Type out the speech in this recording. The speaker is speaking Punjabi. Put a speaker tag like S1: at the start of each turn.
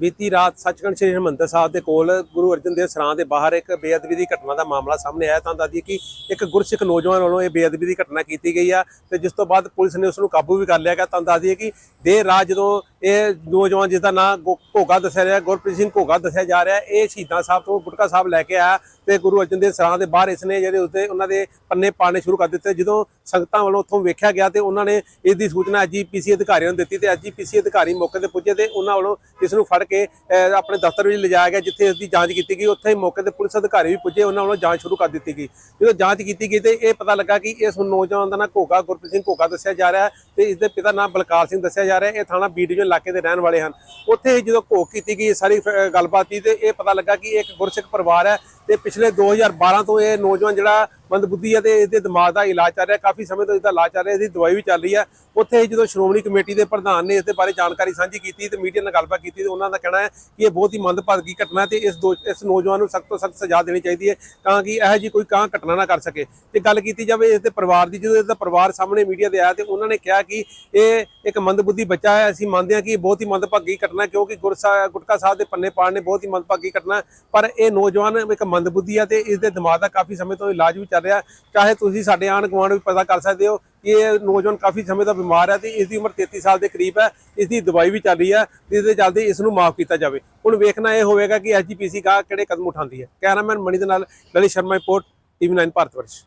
S1: ਬੀਤੀ ਰਾਤ ਸੱਚਖੰਡ ਸ੍ਰੀ ਹਰਿਮੰਦਰ ਸਾਹਿਬ ਦੇ ਕੋਲ ਗੁਰੂ ਅਰਜਨ ਦੇਵ ਸਰਾਂ ਦੇ ਬਾਹਰ ਇੱਕ ਬੇਅਦਬੀ ਦੀ ਘਟਨਾ ਦਾ ਮਾਮਲਾ ਸਾਹਮਣੇ ਆਇਆ। ਤਾਂ ਦੱਸਦੀ ਕਿ ਇੱਕ ਗੁਰਸਿੱਖ ਨੌਜਵਾਨ ਵੱਲੋਂ ਇਹ ਬੇਅਦਬੀ ਦੀ ਘਟਨਾ ਕੀਤੀ ਗਈ ਆ ਤੇ ਜਿਸ ਤੋਂ ਬਾਅਦ ਪੁਲਿਸ ਨੇ ਉਸ ਨੂੰ ਕਾਬੂ ਵੀ ਕਰ ਲਿਆ ਗਿਆ। ਤਾਂ ਦੱਸਦੀ ਕਿ ਦੇਰ ਰਾਤ ਜਦੋਂ ਇਹ ਨੌਜਵਾਨ ਜਿਸ ਦਾ ਨਾਂ ਘੋਗਾ ਦੱਸਿਆ ਰਿਹਾ, ਗੁਰਪ੍ਰੀਤ ਸਿੰਘ ਘੋਗਾ ਦੱਸਿਆ ਜਾ ਰਿਹਾ, ਇਹ ਸ਼ਹੀਦਾਂ ਸਾਹਿਬ ਤੋਂ ਗੁਟਕਾ ਸਾਹਿਬ ਲੈ ਕੇ ਆਇਆ ਤੇ ਗੁਰੂ ਅਰਜਨ ਦੇਵ ਸਰਾਂ ਦੇ ਬਾਹਰ ਇਸਨੇ ਜਿਹੜੇ ਉਸਦੇ, ਉਹਨਾਂ ਦੇ ਪੰਨੇ ਪਾਣੇ ਸ਼ੁਰੂ ਕਰ ਦਿੱਤੇ। ਜਦੋਂ ਸੰਗਤਾਂ ਵੱਲੋਂ ਉੱਥੋਂ ਵੇਖਿਆ ਗਿਆ ਤੇ ਉਹਨਾਂ ਨੇ ਇਸ ਦੀ ਸੂਚਨਾ ਐਜੀਪੀਸੀ ਅਧਿਕਾਰੀਆਂ ਨੂੰ ਦਿੱਤੀ ਤੇ ਐਜੀਪੀਸੀ ਅਧਿਕਾਰੀ ਮੌਕੇ ਤੇ ਪੁੱਜੇ ਤੇ ਉਹਨਾਂ ਵੱਲੋਂ ਇਸ ਨੂੰ ਫੜ ਕੇ ਆਪਣੇ ਦਫ਼ਤਰ ਵਿੱਚ ਲਿਜਾਇਆ ਗਿਆ, ਜਿੱਥੇ ਇਸ ਦੀ ਜਾਂਚ ਕੀਤੀ ਗਈ। ਉੱਥੇ ਹੀ ਮੌਕੇ ਤੇ ਪੁਲਿਸ ਅਧਿਕਾਰੀ ਵੀ ਪੁੱਜੇ, ਉਹਨਾਂ ਵੱਲੋਂ ਜਾਂਚ ਸ਼ੁਰੂ ਕਰ ਦਿੱਤੀ ਗਈ। ਜਦੋਂ ਜਾਂਚ ਕੀਤੀ ਗਈ ਤੇ ਇਹ ਪਤਾ ਲੱਗਾ ਕਿ ਇਸ ਨੌਜਵਾਨ ਦਾ ਨਾਂ ਘੋਗਾ, ਗੁਰਪ੍ਰੀਤ ਸਿੰਘ ਘੋਗਾ ਦੱਸਿਆ ਜਾ ਰਿਹਾ ਹੈ ਤੇ ਇਸ ਦੇ ਪਿਤਾ ਨਾਮ ਬਲਕਾਰ ਸਿੰਘ ਦੱਸਿਆ ਜਾ ਰਿਹਾ ਇਹ ਥਾਣਾ ਬੀ ਡਿਵੀਜ਼ਨ ਇਲਾਕੇ ਦੇ ਰਹਿਣ ਵਾਲੇ ਹਨ। ਉੱਥੇ ਜਦੋਂ ਘੋਖ ਕੀਤੀ ਗਈ, ਸਾਰੀ ਗੱਲਬਾਤ ਤੇ ਇਹ ਪਤਾ ਲੱਗਾ ਕਿ ਇੱਕ ਗੁਰਸਿੱਖ ਪਰਿਵਾਰ ਹੈ ਤੇ ਪਿਛਲੇ 2012 ਤੋਂ ਇਹ ਨੌਜਵਾਨ ਜਿਹੜਾ ਮੰਦਬੁੱਧੀ ਹੈ ਤੇ ਦੇ ਦਿਮਾਗ ਦਾ ਇਲਾਜ ਚੱਲ ਰਿਹਾ, ਕਾਫੀ ਸਮੇਂ ਤੋਂ ਇਹਦਾ ਇਲਾਜ ਚੱਲ ਰਿਹਾ, ਇਹਦੀ ਦਵਾਈ ਵੀ ਚੱਲ ਰਹੀ ਹੈ ਉੱਥੇ ਹੀ ਜਦੋਂ ਸ਼੍ਰੋਮਣੀ ਕਮੇਟੀ ਦੇ ਪ੍ਰਧਾਨ ਨੇ ਇਸ ਦੇ ਬਾਰੇ ਜਾਣਕਾਰੀ ਸਾਂਝੀ ਕੀਤੀ ਤੇ ਮੀਡੀਆ ਨਾਲ ਗੱਲਬਾਤ ਕੀਤੀ ਤੇ ਉਹਨਾਂ ਦਾ ਕਹਿਣਾ ਹੈ ਕਿ ਇਹ ਬਹੁਤ ਹੀ ਮੰਦਭਾਗੀ ਘਟਨਾ ਹੈ ਤੇ ਇਸ ਦੋ- ਇਸ ਨੌਜਵਾਨ ਨੂੰ ਸਖਤ ਤੋਂ ਸਖਤ ਸਜ਼ਾ ਦੇਣੀ ਚਾਹੀਦੀ ਹੈ ਤਾਂ ਕਿ ਇਹੋ ਜੀ ਕੋਈ ਕਾਂ ਘਟਨਾ ਨਾ ਕਰ ਸਕੇ। ਤੇ ਗੱਲ ਕੀਤੀ ਜਾਵੇ ਇਸ ਦੇ ਪਰਿਵਾਰ ਦੀ, ਜਦੋਂ ਇਸ ਦਾ ਪਰਿਵਾਰ ਸਾਹਮਣੇ ਮੀਡੀਆ ਦੇ ਆਇਆ ਤੇ ਉਹਨਾਂ ਨੇ ਕਿਹਾ ਕਿ ਇਹ ਇੱਕ ਮੰਦਬੁੱਧੀ ਬੱਚਾ ਹੈ, ਅਸੀਂ ਮੰਨਦੇ ਹਾਂ ਕਿ ਇਹ ਬਹੁਤ ਹੀ ਮੰਦਭਾਗੀ ਘਟਨਾ ਕਿਉਂਕਿ ਗੁਰਸਾ ਗੁਟਕਾ ਸਾਹਿਬ ਦੇ ਪੰਨੇ ਪਾੜਨੇ ਬਹੁਤ ਹੀ ਮੰਦਭਾਗੀ ਘਟਨਾ ਪਰ ਇਹ ਨੌਜਵਾਨ ਇੱਕ ਮੰਦਬੁੱਧੀ ਹੈ ਤੇ ਇਸ ਦੇ ਦਿਮਾਗ ਦਾ ਕਾਫੀ ਸਮੇਂ ਤੋਂ ਇਲਾਜ ਵੀ ਚੱਲ ਰਿਹਾ, ਚਾਹੇ ਤੁਸੀਂ ਸਾਡੇ ਆਣ ਗੁਆਂਢ ਵੀ ਪਤਾ ਕਰ ਸਕਦੇ ਹੋ ਕਿ ਇਹ ਨੌਜਵਾਨ ਕਾਫੀ ਸਮੇਂ ਤੋਂ ਬਿਮਾਰ ਹੈ ਤੇ ਇਸ ਦੀ ਉਮਰ 33 ਸਾਲ ਦੇ ਕਰੀਬ ਹੈ ਇਸ ਦੀ ਦਵਾਈ ਵੀ ਚੱਲ ਰਹੀ ਹੈ ਜਿਸ ਦੇ ਚੱਲਦੇ ਇਸ ਨੂੰ ਮਾਫ ਕੀਤਾ ਜਾਵੇ। ਹੁਣ ਵੇਖਣਾ ਇਹ ਹੋਵੇਗਾ ਕਿ ਐਸਜੀਪੀਸੀ ਕਾ ਕਿਹੜੇ ਕਦਮ ਉਠਾਉਂਦੀ ਹੈ। ਕੈਮਰਾਮੈਨ ਮਣੀ ਦੇ ਨਾਲ ਲਲਿਤ ਸ਼ਰਮਾ ਰਿਪੋਰਟ, ਟੀਵੀ 9 ਭਾਰਤ ਵਰਸ਼।